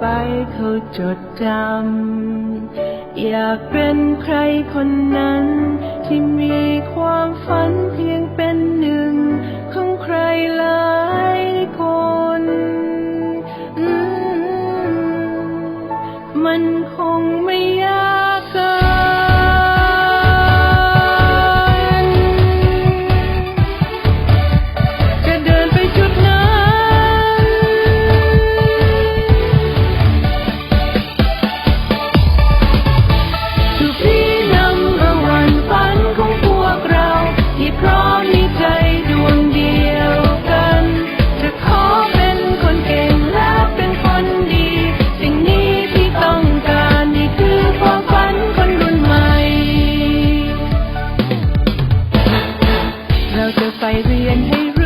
ไปเขาจดจำ อยากเป็นใครคนนั้น ที่มีความฝันเพียงเป็นหนึ่ง ของใครหลายคนมันคงไม่ยาก Hey. hate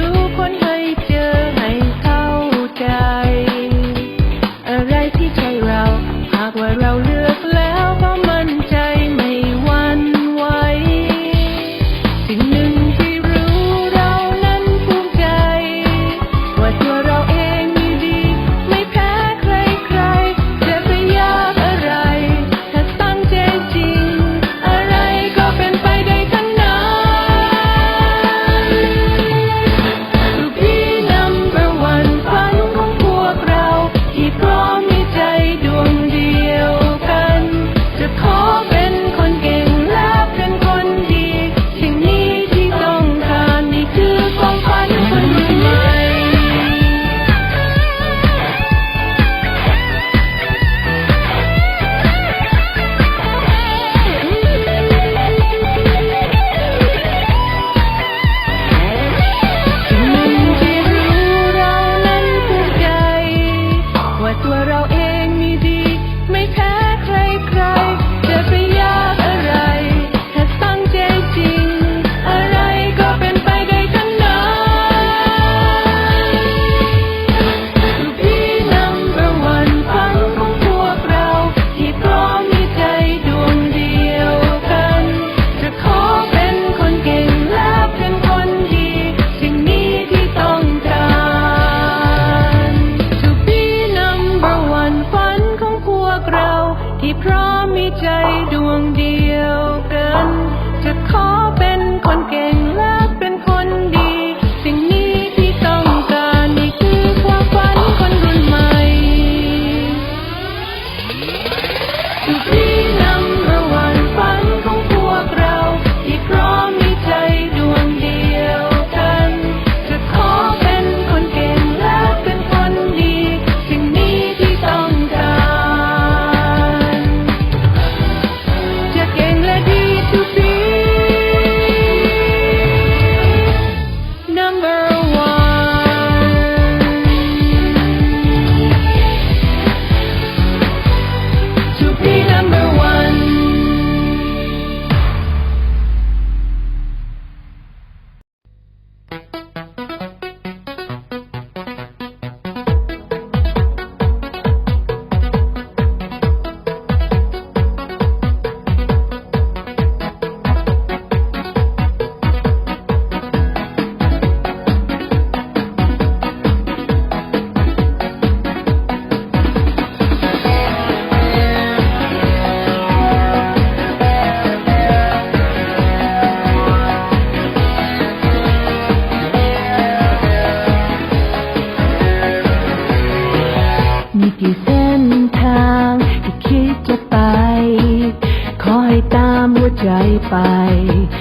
ไป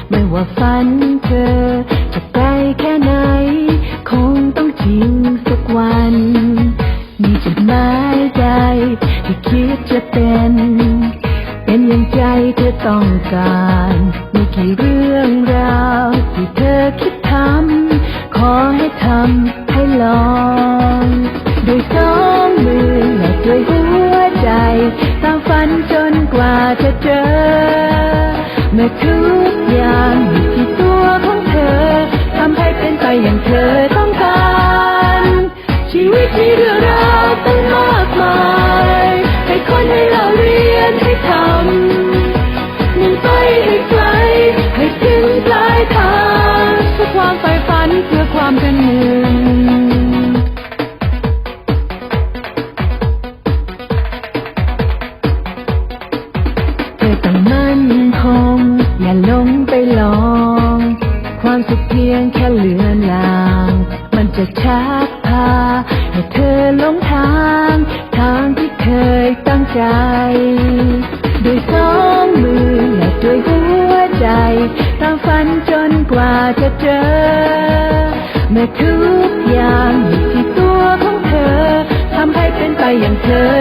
ไม่ว่าฝันเธอ จะไกลแค่ไหน คงต้องถึงสักวัน มีจุดหมายใจที่คิดจะเป็น เป็นอย่างใจเธอต้องการ มีกี่เรื่องราวที่เธอคิดทำ ขอให้ทำให้ลองโดยสองมือและด้วยหัวใจตามฝันจนกว่าจะเจอ มื่อทุกอย่างอยู่ที่ตัวของเธอทำให้เป็นไปอย่างเธอต้องการ ชีวิตมีเรื่องราวตั้งมากมายให้คนให้เราเรียนให้ทำมุ่งไปให้ไกลให้ถึงปลายทางเพื่อความใฝ่ฝันเพื่อความเป็นหนึ่ กพา ให้เธอหลงทาง ทางที่เคยตั้งใจ ด้วยสองมือและด้วยหัวใจตามฝันจนกว่าจะเจอ เมื่อทุกอย่างอยู่ที่ตัวของเธอทำให้เป็นไปอย่างเธอ